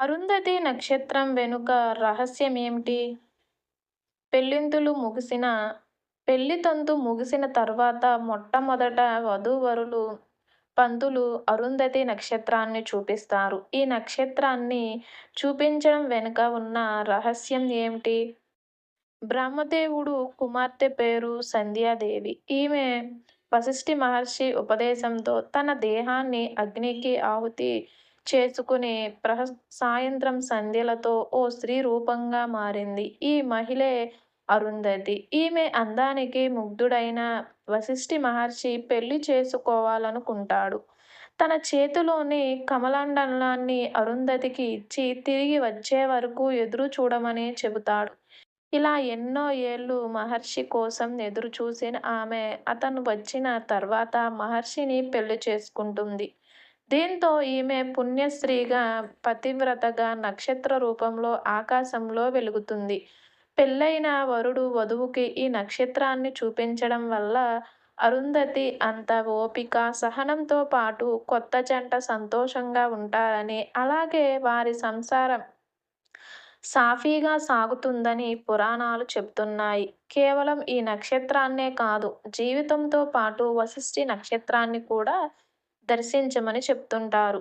అరుంధతి నక్షత్రం వెనుక రహస్యం ఏమిటి పెళ్ళింతులు ముగిసిన పెళ్ళితంతు ముగిసిన తర్వాత మొట్టమొదట వధూవరులు పంతులు అరుంధతి నక్షత్రాన్ని చూపిస్తారు. ఈ నక్షత్రాన్ని చూపించడం వెనుక ఉన్న రహస్యం ఏమిటి? బ్రహ్మదేవుడు కుమార్తె పేరు సంధ్యాదేవి. ఈమె వశిష్ఠి మహర్షి ఉపదేశంతో తన దేహాన్ని అగ్నికి ఆహుతి చేసుకుని సాయంత్రం సంధ్యలతో ఓ స్త్రీ రూపంగా మారింది. ఈ మహిళే అరుంధతి. ఈమె అందానికి ముగ్ధుడైన వశిష్ఠి మహర్షి పెళ్ళి చేసుకోవాలనుకుంటాడు. తన చేతిలోని కమలాండలాన్ని అరుంధతికి ఇచ్చి తిరిగి వచ్చేవరకూ ఎదురుచూడమని చెబుతాడు. ఇలా ఎన్నో ఏళ్ళు మహర్షి కోసం ఎదురుచూసిన ఆమె అతను వచ్చిన తర్వాత మహర్షిని పెళ్ళి చేసుకుంటుంది. దీంతో ఈమె పుణ్యశ్రీగా పతివ్రతగా నక్షత్ర రూపంలో ఆకాశంలో వెలుగుతుంది. పెళ్ళైన వరుడు వధువుకి ఈ నక్షత్రాన్ని చూపించడం వల్ల అరుంధతి అంత ఓపిక, సహనంతో పాటు కొత్త జంట సంతోషంగా ఉంటారని, అలాగే వారి సంసారం సాఫీగా సాగుతుందని పురాణాలు చెబుతున్నాయి. కేవలం ఈ నక్షత్రాన్నే కాదు జీవితంతో పాటు వశిష్ఠి నక్షత్రాన్ని కూడా దర్శించమని చెప్తుంటారు.